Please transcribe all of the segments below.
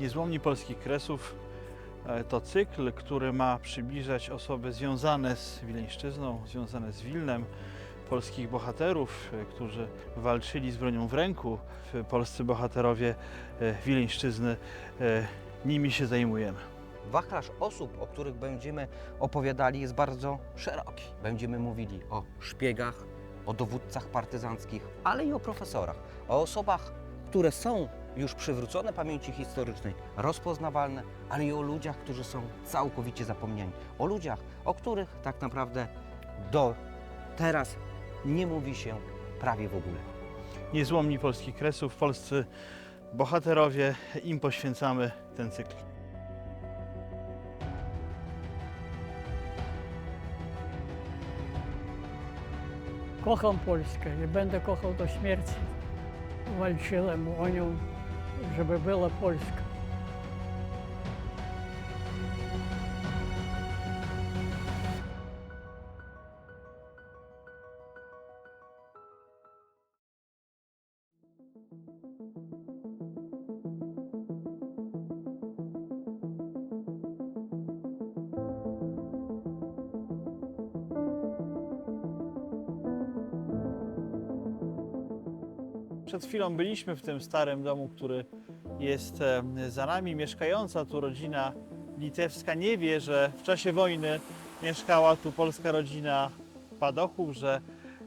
Niezłomni Polskich Kresów e, to cykl, który ma przybliżać osoby związane z Wileńszczyzną, związane z Wilnem, polskich bohaterów, e, którzy walczyli z bronią w ręku. Polscy bohaterowie e, Wileńszczyzny, nimi się zajmujemy. Wachlarz osób, o których będziemy opowiadali, jest bardzo szeroki. Będziemy mówili o szpiegach, o dowódcach partyzanckich, ale i o profesorach, o osobach, które są już przywrócone pamięci historycznej, rozpoznawalne, ale i o ludziach, którzy są całkowicie zapomniani. O ludziach, o których tak naprawdę do teraz nie mówi się prawie w ogóle. Niezłomni Polskich Kresów, polscy bohaterowie, im poświęcamy ten cykl. Kocham Polskę i będę kochał do śmierci. Walczyłem o nią, żeby była Polska. Chwilą byliśmy w tym starym domu, który jest e, za nami. Mieszkająca tu rodzina litewska nie wie, że w czasie wojny mieszkała tu polska rodzina Badochów, że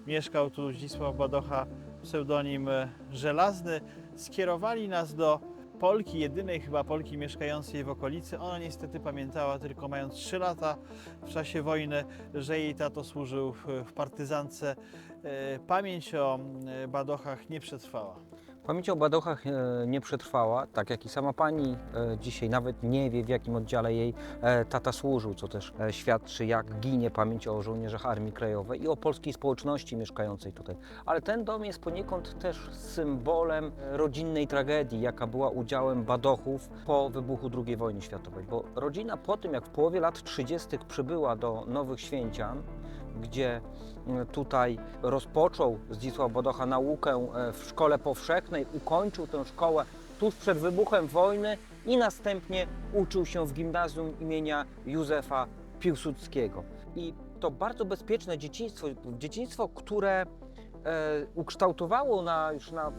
mieszkał tu Zdzisław Badocha, pseudonim e, Żelazny. Skierowali nas do Polki, jedynej chyba Polki mieszkającej w okolicy. Ona niestety pamiętała tylko mając 3 lata w czasie wojny, że jej tato służył w, partyzance. E, Pamięć o e, Badochach nie przetrwała. Pamięć o Badochach e, nie przetrwała, tak jak i sama pani e, dzisiaj nawet nie wie, w jakim oddziale jej e, tata służył, co też świadczy, jak ginie pamięć o żołnierzach Armii Krajowej i o polskiej społeczności mieszkającej tutaj. Ale ten dom jest poniekąd też symbolem rodzinnej tragedii, jaka była udziałem Badochów po wybuchu II wojny światowej. Bo rodzina po tym, jak w połowie lat 30. przybyła do Nowych Święcian, gdzie e, tutaj rozpoczął Zdzisław Badocha naukę e, w szkole powszechnej, ukończył tę szkołę tuż przed wybuchem wojny i następnie uczył się w gimnazjum imienia Józefa Piłsudskiego. I to bardzo bezpieczne dzieciństwo, dzieciństwo, które e, ukształtowało na, już na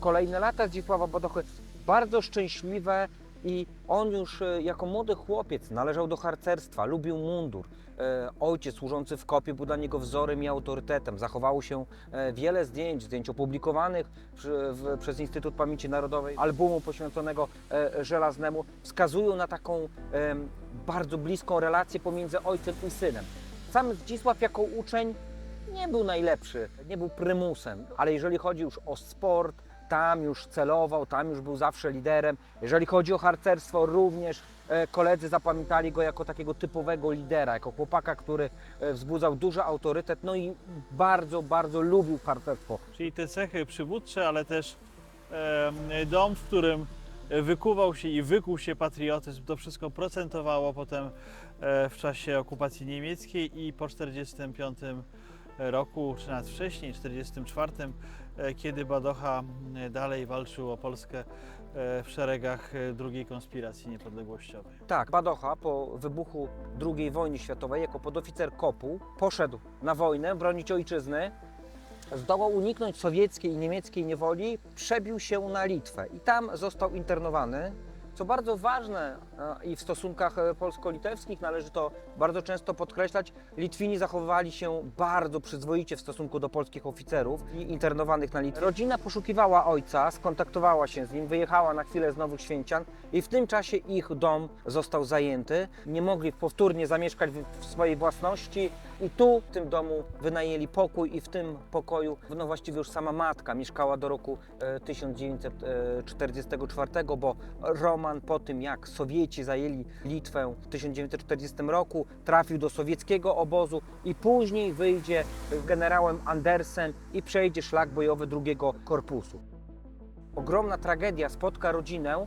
kolejne lata Zdzisława Badochy bardzo szczęśliwe i on już e, jako młody chłopiec należał do harcerstwa, lubił mundur. E, Ojciec służący w kopie był dla niego wzorem i autorytetem. Zachowało się e, wiele zdjęć, zdjęć opublikowanych przez Instytut Pamięci Narodowej, albumu poświęconego Żelaznemu, wskazują na taką bardzo bliską relację pomiędzy ojcem i synem. Sam Zdzisław jako uczeń nie był najlepszy, nie był prymusem, ale jeżeli chodzi już o sport, tam już celował, tam już był zawsze liderem. Jeżeli chodzi o harcerstwo, również e, koledzy zapamiętali go jako takiego typowego lidera, jako chłopaka, który e, wzbudzał duży autorytet, no i bardzo, bardzo lubił harcerstwo. Czyli te cechy przywódcze, ale też dom, w którym wykuwał się i wykuł się patriotyzm, to wszystko procentowało potem e, w czasie okupacji niemieckiej i po 1945 roku, czy nawet wcześniej, 1944, e, kiedy Badocha e, dalej walczył o Polskę e, w szeregach e, drugiej konspiracji niepodległościowej. Tak, Badocha po wybuchu II wojny światowej jako podoficer kopu poszedł na wojnę bronić ojczyzny. Zdołał uniknąć sowieckiej i niemieckiej niewoli, przebił się na Litwę i tam został internowany. Co bardzo ważne e, i w stosunkach e, polsko-litewskich należy to bardzo często podkreślać, Litwini zachowywali się bardzo przyzwoicie w stosunku do polskich oficerów i internowanych na Litwie. Rodzina poszukiwała ojca, skontaktowała się z nim, wyjechała na chwilę z Nowych Święcian i w tym czasie ich dom został zajęty. Nie mogli powtórnie zamieszkać w w swojej własności i tu w tym domu wynajęli pokój i w tym pokoju, no właściwie już sama matka mieszkała do roku e, 1944, bo Roman po tym jak Sowieci zajęli Litwę w 1940 roku trafił do sowieckiego obozu i później wyjdzie generałem Andersen i przejdzie szlak bojowy drugiego korpusu. Ogromna tragedia spotka rodzinę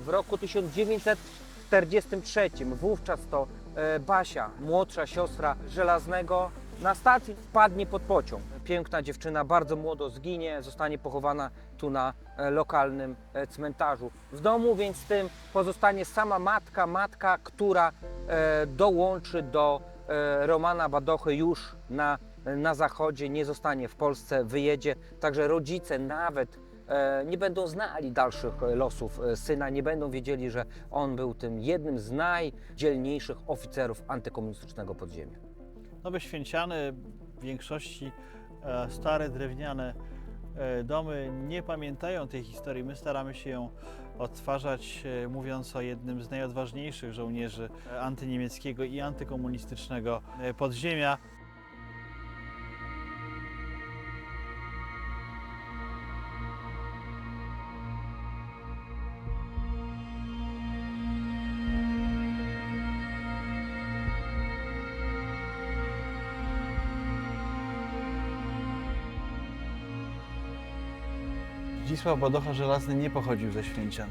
w roku 1943. Wówczas to e, Basia, młodsza siostra Żelaznego, na stacji wpadnie pod pociąg. Piękna dziewczyna, bardzo młodo zginie, zostanie pochowana tu na e, lokalnym e, cmentarzu. W domu więc tym pozostanie sama matka, matka, która e, dołączy do e, Romana Badochy już na, na zachodzie, nie zostanie w Polsce, wyjedzie. Także rodzice nawet e, nie będą znali dalszych e, losów e, syna, nie będą wiedzieli, że on był tym jednym z najdzielniejszych oficerów antykomunistycznego podziemia. Nowe Święciany, w większości e, stare drewniane e, domy nie pamiętają tej historii. My staramy się ją odtwarzać, e, mówiąc o jednym z najodważniejszych żołnierzy e, antyniemieckiego i antykomunistycznego e, podziemia. Zdzisław Badocha Żelazny nie pochodził ze Święcian.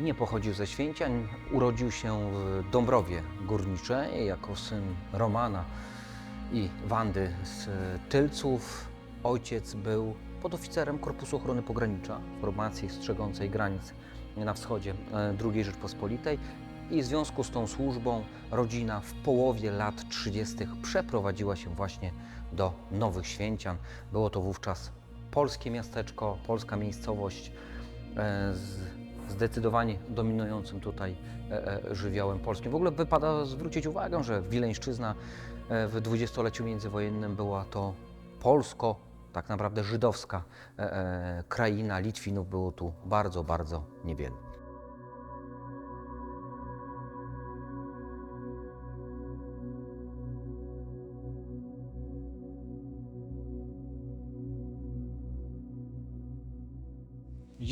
Nie pochodził ze Święcian, urodził się w Dąbrowie Górniczej jako syn Romana i Wandy z Tylców. Ojciec był podoficerem Korpusu Ochrony Pogranicza, formacji strzegącej granic na wschodzie e, II Rzeczpospolitej i w związku z tą służbą rodzina w połowie lat 30. przeprowadziła się właśnie do Nowych Święcian. Było to wówczas polskie miasteczko, polska miejscowość e, z zdecydowanie dominującym tutaj e, e, żywiołem polskim. W ogóle wypada zwrócić uwagę, że Wileńszczyzna w dwudziestoleciu międzywojennym była to polsko, tak naprawdę żydowska kraina. Litwinów było tu bardzo, bardzo niewiele.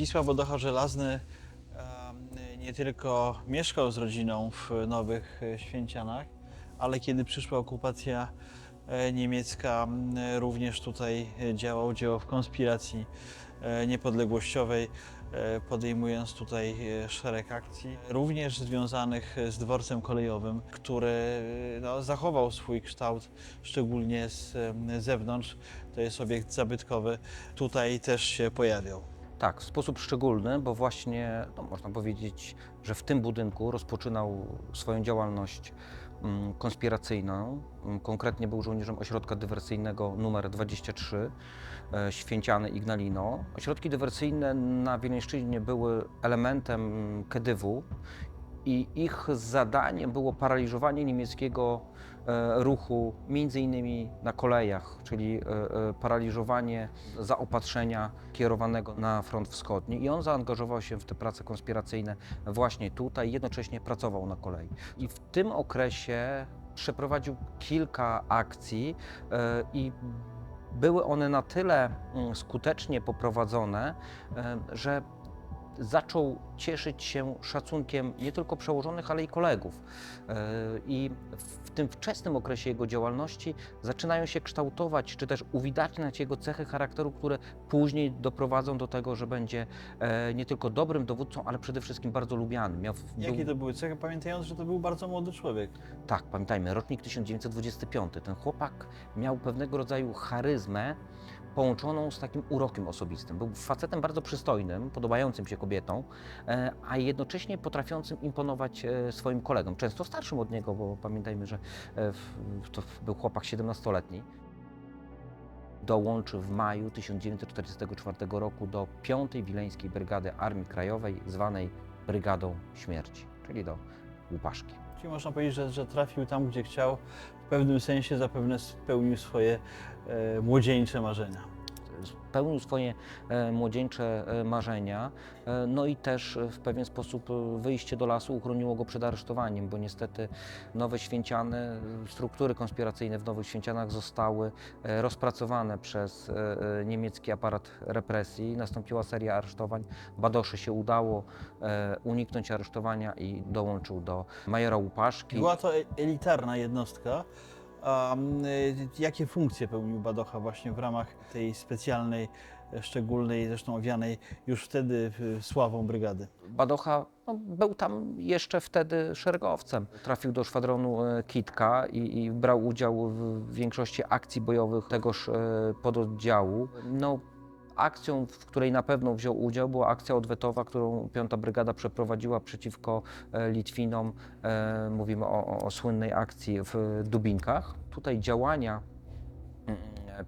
Zdzisław Badocha Żelazny nie tylko mieszkał z rodziną w Nowych Święcianach, ale kiedy przyszła okupacja e, niemiecka, również tutaj działał, działał w konspiracji e, niepodległościowej, e, podejmując tutaj szereg akcji, również związanych z dworcem kolejowym, który no, zachował swój kształt, szczególnie z zewnątrz. To jest obiekt zabytkowy. Tutaj też się pojawiał. Tak, w sposób szczególny, bo właśnie no, można powiedzieć, że w tym budynku rozpoczynał swoją działalność mm, konspiracyjną. Mm, Konkretnie był żołnierzem ośrodka dywersyjnego numer 23, e, Święciany Ignalino. Ośrodki dywersyjne na Wileńszczyźnie były elementem KDW i ich zadaniem było paraliżowanie niemieckiego ruchu, między innymi na kolejach, czyli e, e, paraliżowanie zaopatrzenia kierowanego na front wschodni. I on zaangażował się w te prace konspiracyjne właśnie tutaj, jednocześnie pracował na kolei. I w tym okresie przeprowadził kilka akcji e, i były one na tyle mm, skutecznie poprowadzone, e, że zaczął cieszyć się szacunkiem nie tylko przełożonych, ale i kolegów. E, I w tym wczesnym okresie jego działalności zaczynają się kształtować, czy też uwidaczniać jego cechy charakteru, które później doprowadzą do tego, że będzie e, nie tylko dobrym dowódcą, ale przede wszystkim bardzo lubianym. Miał, Jakie był- to były cechy? Pamiętając, że to był bardzo młody człowiek. tak, pamiętajmy, rocznik 1925. Ten chłopak miał pewnego rodzaju charyzmę połączoną z takim urokiem osobistym. Był facetem bardzo przystojnym, podobającym się kobietom, e, a jednocześnie potrafiącym imponować e, swoim kolegom, często starszym od niego, bo pamiętajmy, że e, to był chłopak 17-letni. Dołączył w maju 1944 roku do 5. Wileńskiej Brygady Armii Krajowej, zwanej Brygadą Śmierci, czyli do Łupaszki. Czyli można powiedzieć, że, że trafił tam, gdzie chciał. W pewnym sensie zapewne spełnił swoje e, młodzieńcze marzenia. Spełnił swoje e, młodzieńcze e, marzenia, e, no i też w pewien sposób wyjście do lasu uchroniło go przed aresztowaniem, bo niestety Nowe Święciany, struktury konspiracyjne w Nowych Święcianach zostały rozpracowane przez niemiecki aparat represji. Nastąpiła seria aresztowań. Badoszy się udało uniknąć aresztowania i dołączył do majora Łupaszki. Była to elitarna jednostka, jakie funkcje pełnił Badocha właśnie w ramach tej specjalnej, e, szczególnej, zresztą owianej już wtedy y, sławą brygady? Badocha no, był tam jeszcze wtedy szeregowcem. Trafił do szwadronu e, Kitka i, i brał udział w większości akcji bojowych tegoż e, pododdziału. No, akcją, w której na pewno wziął udział, była akcja odwetowa, którą 5 Brygada przeprowadziła przeciwko e, Litwinom. E, Mówimy o, o, słynnej akcji w Dubinkach. Tutaj działania mm,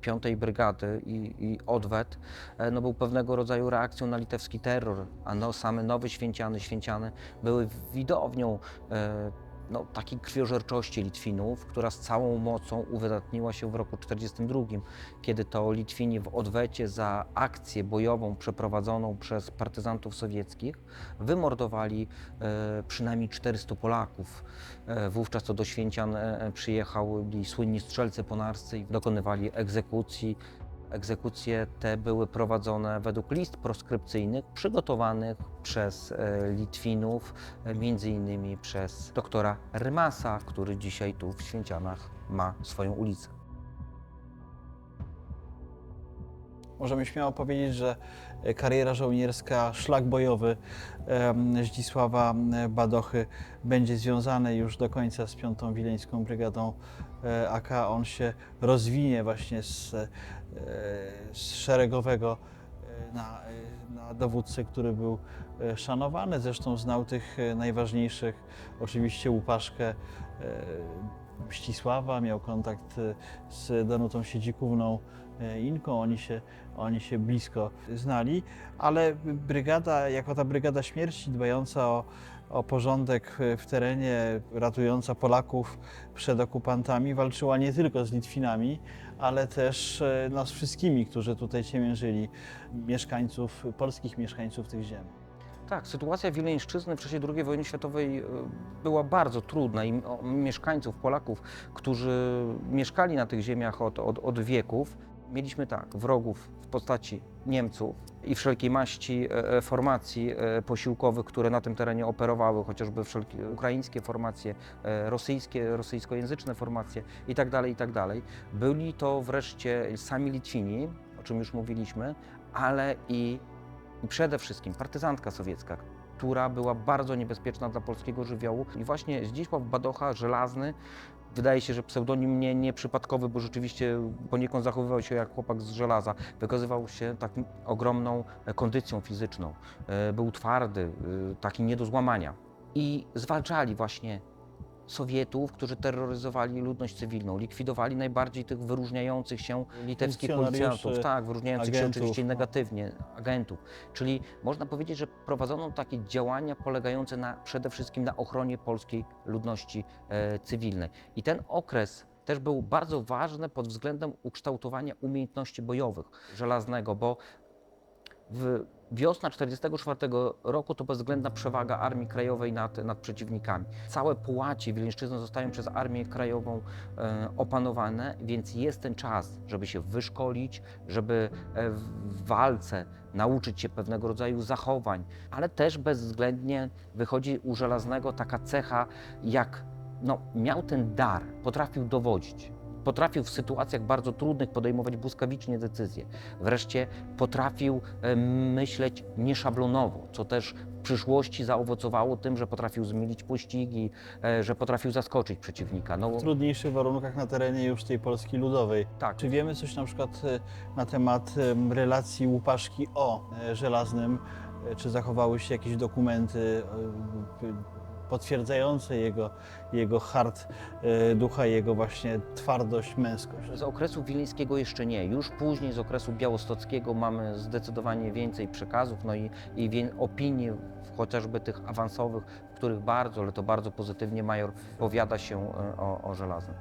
piątej brygady i, i odwet e, no, był pewnego rodzaju reakcją na litewski terror, a no, same Nowy Święciany, Święciany były widownią no, takiej krwiożerczości Litwinów, która z całą mocą uwydatniła się w roku 1942, kiedy to Litwini w odwecie za akcję bojową przeprowadzoną przez partyzantów sowieckich wymordowali e, przynajmniej 400 Polaków. E, wówczas to do Święcian e, przyjechali słynni strzelcy ponarscy i dokonywali egzekucji. Egzekucje te były prowadzone według list proskrypcyjnych przygotowanych przez e, Litwinów, e, między innymi przez doktora Rymasa, który dzisiaj tu w Święcianach ma swoją ulicę. Możemy śmiało powiedzieć, że e, kariera żołnierska, szlak bojowy Zdzisława Badochy będzie związany już do końca z piątą Wileńską Brygadą AK. On się rozwinie właśnie z szeregowego e, na, e, na który był e, szanowany. Zresztą znał tych e, najważniejszych, oczywiście Łupaszkę, e, Mścisława, miał kontakt e, z Danutą Siedzikówną, e, Inką, oni się, oni się blisko znali, ale brygada, jako ta brygada śmierci, dbająca o, o porządek w terenie, ratująca Polaków przed okupantami, walczyła nie tylko z Litwinami, ale też e, z wszystkimi, którzy tutaj ciemiężyli, mieszkańców, polskich mieszkańców tych ziem. Tak, sytuacja Wileńszczyzny w czasie II wojny światowej e, była bardzo trudna i mieszkańców, Polaków, którzy mieszkali na tych ziemiach od, od, od wieków, mieliśmy tak, wrogów postaci Niemców i wszelkiej maści e, e, formacji e, posiłkowych, które na tym terenie operowały, chociażby wszelkie ukraińskie formacje, rosyjskie, rosyjskojęzyczne formacje itd., itd. Byli to wreszcie sami Litwini, o czym już mówiliśmy, ale i i przede wszystkim partyzantka sowiecka, która była bardzo niebezpieczna dla polskiego żywiołu. I właśnie Zdzisław Badocha, żelazny, wydaje się, że pseudonim nie, nieprzypadkowy, bo rzeczywiście poniekąd zachowywał się jak chłopak z żelaza. Wykazywał się tak ogromną e, kondycją fizyczną. E, Był twardy, e, taki nie do złamania. I zwalczali właśnie Sowietów, którzy terroryzowali ludność cywilną, likwidowali najbardziej tych wyróżniających się litewskich policjantów, tak, wyróżniających się agentów, oczywiście no. negatywnie, agentów. Czyli można powiedzieć, że prowadzono takie działania polegające na, przede wszystkim na ochronie polskiej ludności e, cywilnej. I ten okres też był bardzo ważny pod względem ukształtowania umiejętności bojowych żelaznego, bo w wiosna 1944 roku to bezwzględna przewaga Armii Krajowej nad, nad przeciwnikami. Całe Połacie Wileńszczyzny zostają przez Armię Krajową e, opanowane, więc jest ten czas, żeby się wyszkolić, żeby e, w walce nauczyć się pewnego rodzaju zachowań, ale też bezwzględnie wychodzi u Żelaznego taka cecha, jak no, miał ten dar, potrafił dowodzić. Potrafił w sytuacjach bardzo trudnych podejmować błyskawicznie decyzje. Wreszcie potrafił e, myśleć nieszablonowo, co też w przyszłości zaowocowało tym, że potrafił zmienić pościgi, e, że potrafił zaskoczyć przeciwnika. No, W trudniejszych warunkach na terenie już tej Polski Ludowej. tak, Czy wiemy coś na przykład e, na temat em, relacji Łupaszki o Żelaznym? Czy zachowały się jakieś dokumenty potwierdzające jego, jego hart e, ducha, jego właśnie twardość, męskość? Z okresu wileńskiego jeszcze nie. Już później z okresu białostockiego mamy zdecydowanie więcej przekazów, no i, i wie, opinii chociażby tych awansowych, w których bardzo, ale to bardzo pozytywnie major powiada się e, o, o żelaznym.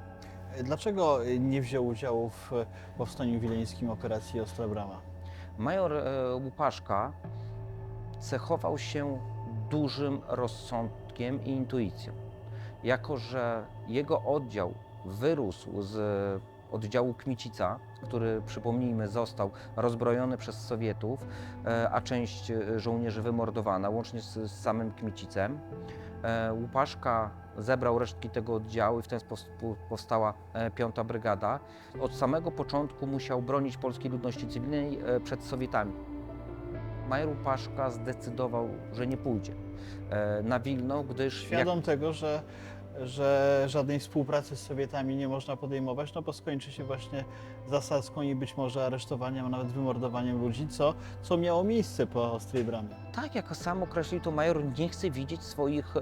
E, Dlaczego nie wziął udziału w powstaniu wileńskim operacji Ostra Brama? Major Łupaszka cechował się dużym rozsądkiem i intuicją. Jako, że jego oddział wyrósł z oddziału Kmicica, który przypomnijmy został rozbrojony przez Sowietów, e, a część e, żołnierzy wymordowana, łącznie z, samym Kmicicem, E, Łupaszka zebrał resztki tego oddziału i w ten sposób powstała e, Piąta Brygada. Od samego początku musiał bronić polskiej ludności cywilnej e, przed Sowietami. Major Łupaszka zdecydował, że nie pójdzie e, na Wilno, gdyż jak Świadom tego, że, że żadnej współpracy z Sowietami nie można podejmować, no bo skończy się właśnie zasadzką i być może aresztowaniem, a nawet wymordowaniem ludzi, co, co miało miejsce po Ostrej Bramie. Tak, jak sam określił, to major nie chce widzieć swoich e,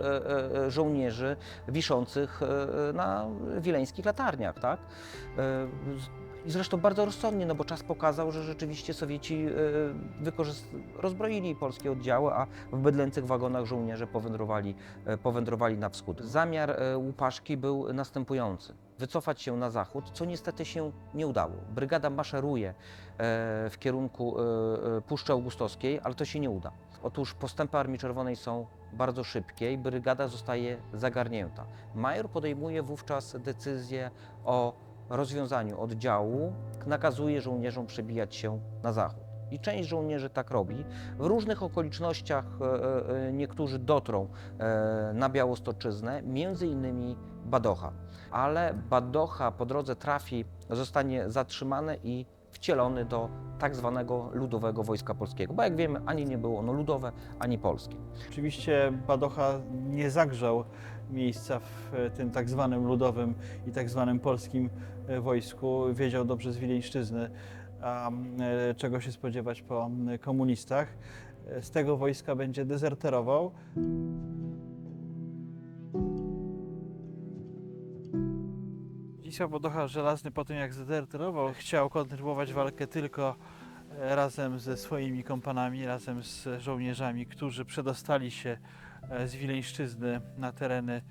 e, żołnierzy wiszących e, na wileńskich latarniach, tak? E, I zresztą bardzo rozsądnie, no bo czas pokazał, że rzeczywiście Sowieci e, rozbroili polskie oddziały, a w bydlęcych wagonach żołnierze powędrowali, e, powędrowali na wschód. Zamiar e, Łupaszki był następujący. Wycofać się na zachód, co niestety się nie udało. Brygada maszeruje w kierunku Puszczy Augustowskiej, ale to się nie uda. Otóż postępy Armii Czerwonej są bardzo szybkie i brygada zostaje zagarnięta. Major podejmuje wówczas decyzję o rozwiązaniu oddziału, nakazuje żołnierzom przebijać się na zachód. I część żołnierzy tak robi. W różnych okolicznościach e, e, niektórzy dotrą e, na Białostoczyznę, między innymi Badocha. Ale Badocha po drodze trafi, zostanie zatrzymane i wcielony do tak zwanego Ludowego Wojska Polskiego, bo jak wiemy, ani nie było ono ludowe, ani polskie. Oczywiście Badocha nie zagrzał miejsca w e, tym tak zwanym ludowym i tak zwanym polskim e, wojsku. Wiedział dobrze z Wileńszczyzny, e, czego się spodziewać po komunistach. Z tego wojska będzie dezerterował. Zdzisław Badocha Żelazny po tym jak zdezerterował, chciał kontynuować walkę tylko razem ze swoimi kompanami, razem z żołnierzami, którzy przedostali się z Wileńszczyzny na tereny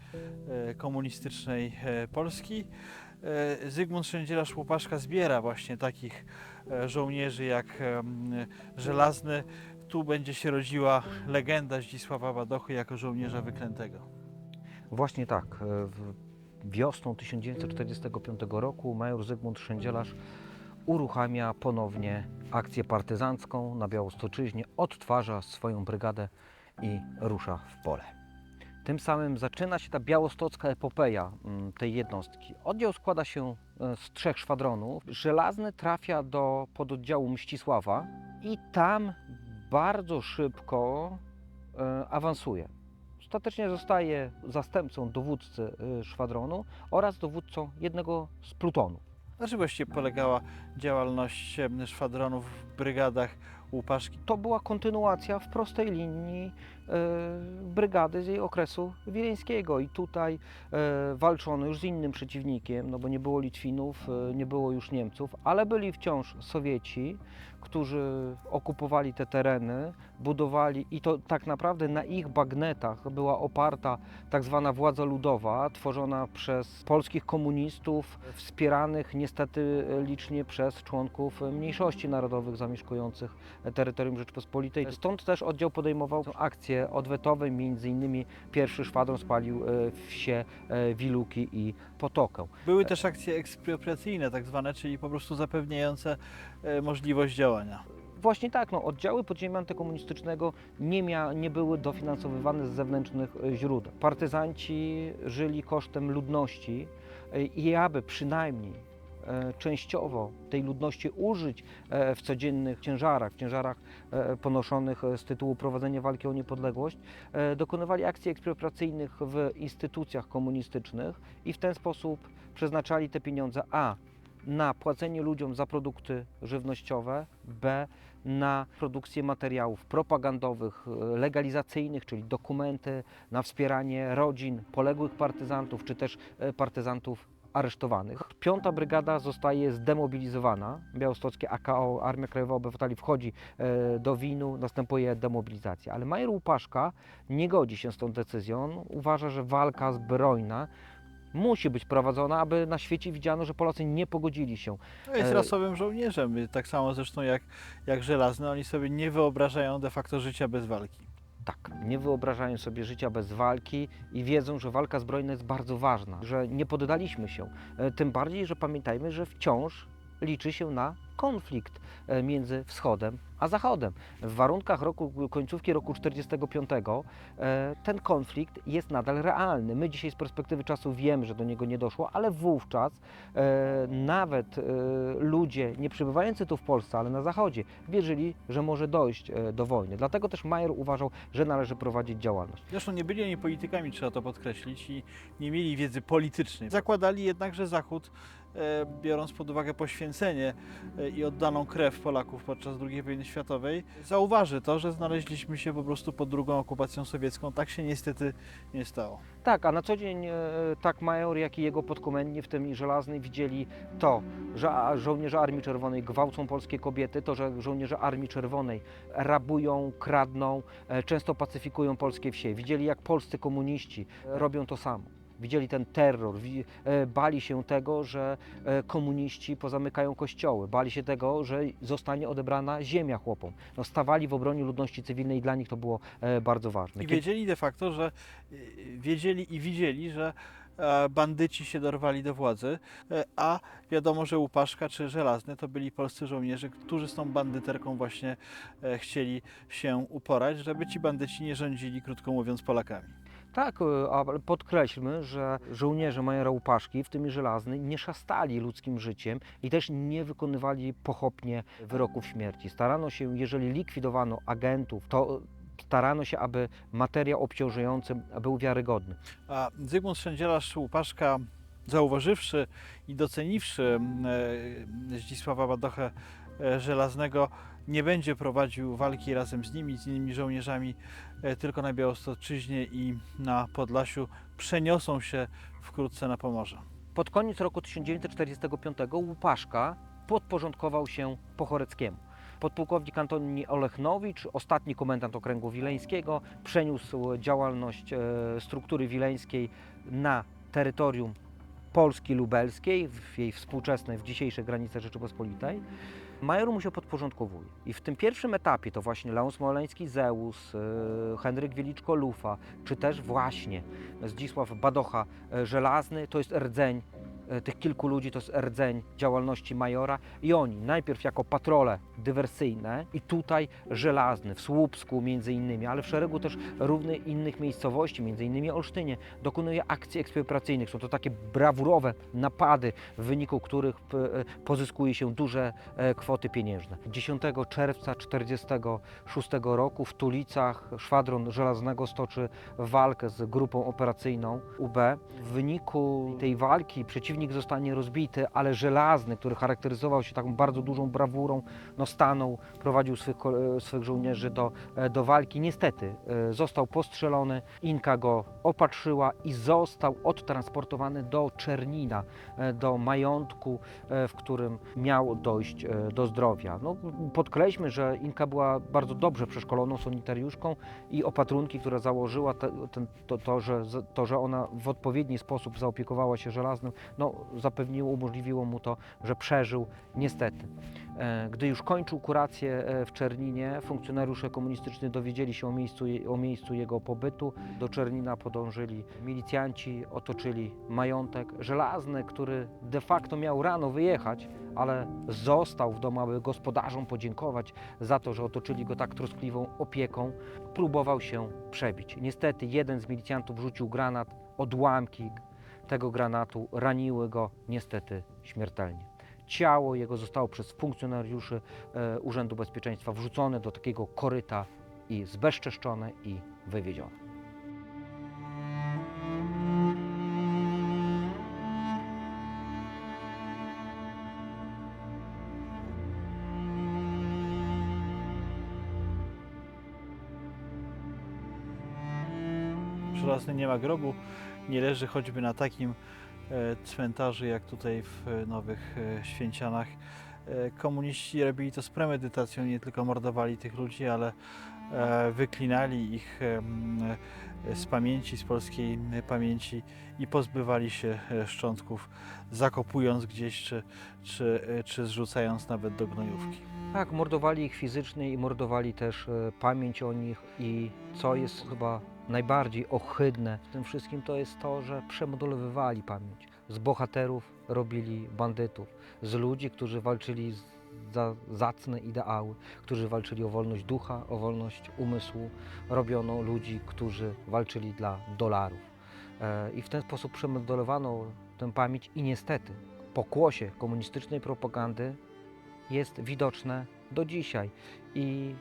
e, komunistycznej e, Polski. E, Zygmunt Szędzielarz Łupaszka zbiera właśnie takich e, żołnierzy jak Żelazny. Tu będzie się rodziła legenda Zdzisława Badochy jako żołnierza wyklętego. Właśnie tak. e, Wiosną 1945 roku major Zygmunt Szędzielarz uruchamia ponownie akcję partyzancką na Białostoczyźnie, odtwarza swoją brygadę i rusza w pole. Tym samym zaczyna się ta białostocka epopeja mm, tej jednostki. Oddział składa się e, z trzech szwadronów. Żelazny trafia do pododdziału Mścisława i tam bardzo szybko e, awansuje. Ostatecznie zostaje zastępcą dowódcy y, szwadronu oraz dowódcą jednego z plutonu. Na czym właściwie polegała działalność szwadronów w brygadach Łupaszki? To była kontynuacja w prostej linii y, brygady z jej okresu wileńskiego i tutaj y, walczono już z innym przeciwnikiem, no bo nie było Litwinów, y, nie było już Niemców, ale byli wciąż Sowieci, którzy okupowali te tereny, budowali i to tak naprawdę na ich bagnetach była oparta tak zwana władza ludowa, tworzona przez polskich komunistów, wspieranych niestety licznie przez członków mniejszości narodowych zamieszkujących terytorium Rzeczpospolitej. Stąd też oddział podejmował akcje odwetowe, między innymi pierwszy szwadron spalił e, wsie e, Wiluki i Potokę. Były też akcje ekspropriacyjne, tak zwane, czyli po prostu zapewniające e, możliwość działania. Właśnie tak, no, oddziały podziemia antykomunistycznego nie, mia, nie były dofinansowywane z zewnętrznych e, źródeł. Partyzanci żyli kosztem ludności e, i aby przynajmniej e, częściowo tej ludności użyć w codziennych ciężarach, w ciężarach ponoszonych z tytułu prowadzenia walki o niepodległość, dokonywali akcji ekspropriacyjnych w instytucjach komunistycznych i w ten sposób przeznaczali te pieniądze a na płacenie ludziom za produkty żywnościowe, b na produkcję materiałów propagandowych, legalizacyjnych, czyli dokumenty, na wspieranie rodzin poległych partyzantów czy też e, partyzantów aresztowanych. Piąta brygada zostaje zdemobilizowana. Białostockie AKO, Armia Krajowa Obywateli wchodzi e, do winu, następuje demobilizacja. Ale major Łupaszka nie godzi się z tą decyzją. Uważa, że walka zbrojna musi być prowadzona, aby na świecie widziano, że Polacy nie pogodzili się No jest rasowym żołnierzem, tak samo zresztą jak, jak Żelazny. Oni sobie nie wyobrażają de facto życia bez walki. Tak, nie wyobrażają sobie życia bez walki i wiedzą, że walka zbrojna jest bardzo ważna, że nie poddaliśmy się. E, Tym bardziej, że pamiętajmy, że wciąż liczy się na konflikt e, między wschodem a zachodem. W warunkach roku, końcówki roku 45 e, ten konflikt jest nadal realny. My dzisiaj z perspektywy czasu wiemy, że do niego nie doszło, ale wówczas e, nawet ludzie nie przebywający tu w Polsce, ale na zachodzie, wierzyli, że może dojść do wojny. Dlatego też Major uważał, że należy prowadzić działalność. Zresztą nie byli oni politykami, trzeba to podkreślić, i nie mieli wiedzy politycznej. Zakładali jednak, że Zachód, biorąc pod uwagę poświęcenie e, i oddaną krew Polaków podczas II wojny światowej, zauważy to, że znaleźliśmy się po prostu pod drugą okupacją sowiecką. Tak się niestety nie stało. Tak, a na co dzień e, tak Major, jak i jego podkomendni, w tym i widzieli to, że żołnierze Armii Czerwonej gwałcą polskie kobiety, to, że żołnierze Armii Czerwonej rabują, kradną, e, często pacyfikują polskie wsie. Widzieli, jak polscy komuniści e, robią to samo. Widzieli ten terror, e, bali się tego, że e, komuniści pozamykają kościoły, bali się tego, że zostanie odebrana ziemia chłopom. No, stawali w obronie ludności cywilnej i dla nich to było e, bardzo ważne. I wiedzieli de facto, że wiedzieli i widzieli, że bandyci się dorwali do władzy, a wiadomo, że Łupaszka czy Żelazny to byli polscy żołnierze, którzy z tą bandyterką właśnie chcieli się uporać, żeby ci bandyci nie rządzili, krótko mówiąc, Polakami. Tak, ale podkreślmy, że żołnierze majora Łupaszki, w tym Żelazny, nie szastali ludzkim życiem i też nie wykonywali pochopnie wyroków śmierci. Starano się, jeżeli likwidowano agentów, to starano się, aby materiał obciążający był wiarygodny. A Zygmunt Szędzielarz Łupaszka, zauważywszy i doceniwszy e, Zdzisława Badochę e, Żelaznego, nie będzie prowadził walki razem z nimi, z innymi żołnierzami, e, tylko na Białostoczyźnie i na Podlasiu przeniosą się wkrótce na Pomorze. Pod koniec roku 1945 Łupaszka podporządkował się Pochoreckiemu. Podpułkownik Antoni Olechnowicz, ostatni komendant okręgu wileńskiego, przeniósł działalność e, struktury wileńskiej na terytorium Polski lubelskiej, w jej współczesnej, w dzisiejszej granice Rzeczypospolitej. Major mu się podporządkowuje. I w tym pierwszym etapie to właśnie Leon Smoleński, Zeus, e, Henryk Wieliczko-Lufa, czy też właśnie Zdzisław Badocha e, Żelazny, to jest rdzeń tych kilku ludzi, to jest rdzeń działalności Majora i oni najpierw jako patrole dywersyjne i tutaj Żelazny, w Słupsku między innymi, ale w szeregu też równych innych miejscowości, między innymi Olsztynie, dokonuje akcji eksploracyjnych. Są to takie brawurowe napady, w wyniku których e, pozyskuje się duże e, kwoty pieniężne. 10 czerwca 1946 roku w Tulicach szwadron Żelaznego stoczy walkę z grupą operacyjną UB. W wyniku tej walki przeciwnik zostanie rozbity, ale Żelazny, który charakteryzował się taką bardzo dużą brawurą, no stanął, prowadził swych, swych żołnierzy do, e, do walki. Niestety e, został postrzelony, Inka go opatrzyła i został odtransportowany do Czernina, e, do majątku, w którym miał dojść do zdrowia. No, podkreślmy, że Inka była bardzo dobrze przeszkoloną sanitariuszką i opatrunki, które założyła, to, to, że, to, że ona w odpowiedni sposób zaopiekowała się żelaznym, no, zapewniło, umożliwiło mu to, że przeżył niestety. E, Gdy już kończył kurację e, w Czerninie, funkcjonariusze komunistyczni dowiedzieli się o miejscu, o miejscu jego pobytu. Do Czernina podążyli milicjanci, otoczyli majątek. Żelazny, który de facto miał rano wyjechać, ale został w domu, aby gospodarzom podziękować za to, że otoczyli go tak troskliwą opieką, próbował się przebić. Niestety jeden z milicjantów rzucił granat, odłamki tego granatu raniły go niestety śmiertelnie. Ciało jego zostało przez funkcjonariuszy e, Urzędu Bezpieczeństwa wrzucone do takiego koryta i zbezczeszczone i wywiezione. Nie ma grobu, nie leży choćby na takim e, cmentarzu jak tutaj w e, Nowych e, Święcianach. Komuniści robili to z premedytacją, nie tylko mordowali tych ludzi, ale wyklinali ich z pamięci, z polskiej pamięci i pozbywali się szczątków, zakopując gdzieś czy, czy, czy zrzucając nawet do gnojówki. Tak, mordowali ich fizycznie i mordowali też pamięć o nich i co jest chyba najbardziej ohydne w tym wszystkim, to jest to, że przemodelowywali pamięć. Z bohaterów robili bandytów, z ludzi, którzy walczyli za zacne ideały, którzy walczyli o wolność ducha, o wolność umysłu. Robiono ludzi, którzy walczyli dla dolarów. E, I w ten sposób przemodelowano tę pamięć i niestety pokłosie komunistycznej propagandy jest widoczne do dzisiaj. I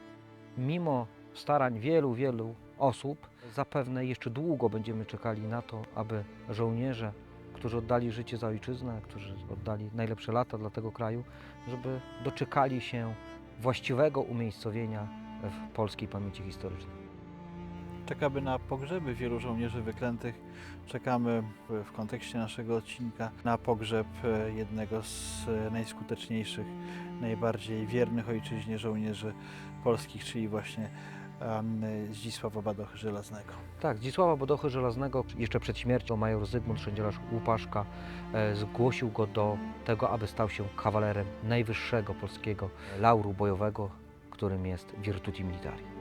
mimo starań wielu, wielu osób, zapewne jeszcze długo będziemy czekali na to, aby żołnierze, którzy oddali życie za ojczyznę, którzy oddali najlepsze lata dla tego kraju, żeby doczekali się właściwego umiejscowienia w polskiej pamięci historycznej. Czekamy na pogrzeby wielu żołnierzy wyklętych. Czekamy w- kontekście naszego odcinka na pogrzeb e, jednego z e, najskuteczniejszych, najbardziej wiernych ojczyźnie żołnierzy polskich, czyli właśnie Zdzisława Badochy Żelaznego. Tak, Zdzisława Bodochy Żelaznego jeszcze przed śmiercią major Zygmunt Szendzielarz-Łupaszka e, zgłosił go do tego, aby stał się kawalerem najwyższego polskiego lauru bojowego, którym jest Virtuti Militari.